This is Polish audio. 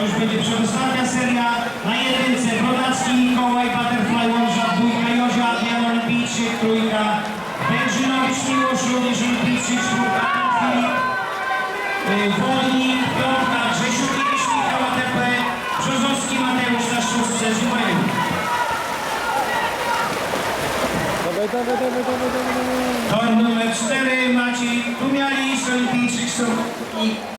To już będzie przedostatnia seria na jedynce. Brodacki, Mikołaj, Butterfly, Łąża, dwójka, Jozia, Adrian, Olimpijczyk, trójka. Wężynowicz, Miłosz, również Olimpijczyk, czwórka, Filip, y, Wolnik, piątka, Grzesiuk, Kiwisz, Michał, ATP, Brzozowski, Mateusz na szóstce, Zubek. Dawaj, dawaj, dawaj, dawaj, dawaj. Tor numer 4, Maciej Tumiali, Olimpijczyk, i